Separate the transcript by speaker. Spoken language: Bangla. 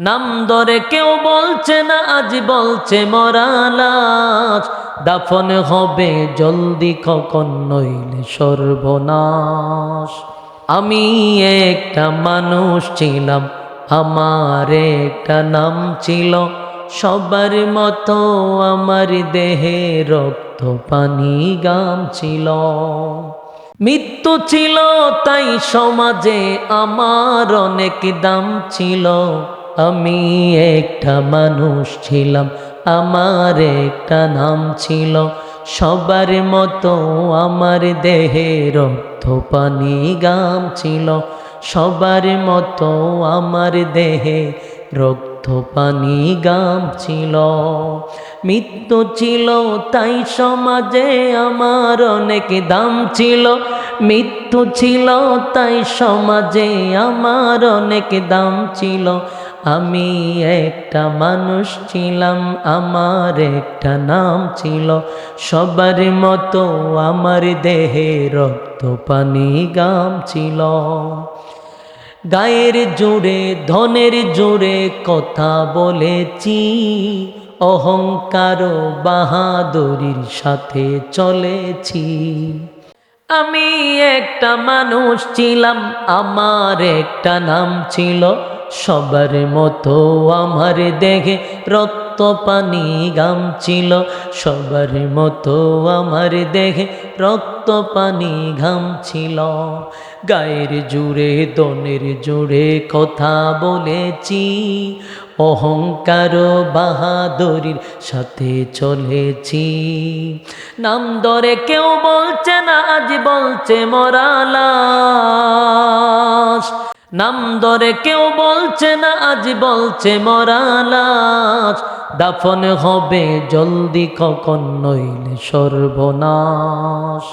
Speaker 1: নাম ধরে কেউ বলছে না, আজ বলছে মরালাস দাফন হবে জলদি, কখন নইলে সর্বনাশ। আমি একটা মানুষ ছিলাম, আমার একটা নাম ছিল, সবার মতো আমার দেহে রক্ত পানি গাম ছিল। মৃত্যু ছিল, তাই সমাজে আমার অনেক দাম ছিল। আমি একটা মানুষ ছিলাম, আমার একটা নাম ছিল। সবার মতো আমার দেহে রক্ত পানি গাম ছিল। সবার মতো আমার দেহে রক্ত পানি গাম ছিল। মৃত্যু ছিল, তাই সমাজে আমার অনেক দাম ছিল। মৃত্যু ছিল, তাই সমাজে আমার অনেক দাম ছিল। আমি একটা মানুষ ছিলাম, আমার একটা নাম ছিল। সবার মতো আমার দেহে রক্ত পানি গাম ছিল। গায়ের জোরে, ধনের জোরে কথা বলেছি। অহংকার বাহাদুরির সাথে চলেছি। আমি একটা মানুষ ছিলাম, আমার একটা নাম ছিল। সবার মতো আমার দেখে রক্ত পানি গাম ছিল। সবার মতো আমার দেখে রক্ত পানি ঘাম ছিল। গায়ের জুড়ে, দনের জুড়ে কথা বলেছি। অহংকার বাহাদুরির সাথে চলেছি। নাম ধরে কেউ বলছে না, আজ বলছে মরালাস নাম ধরে কেউ বলছে না আজ বলছে মরালাস দাফন হবে জলদি কখন নইলে সর্বনাশ।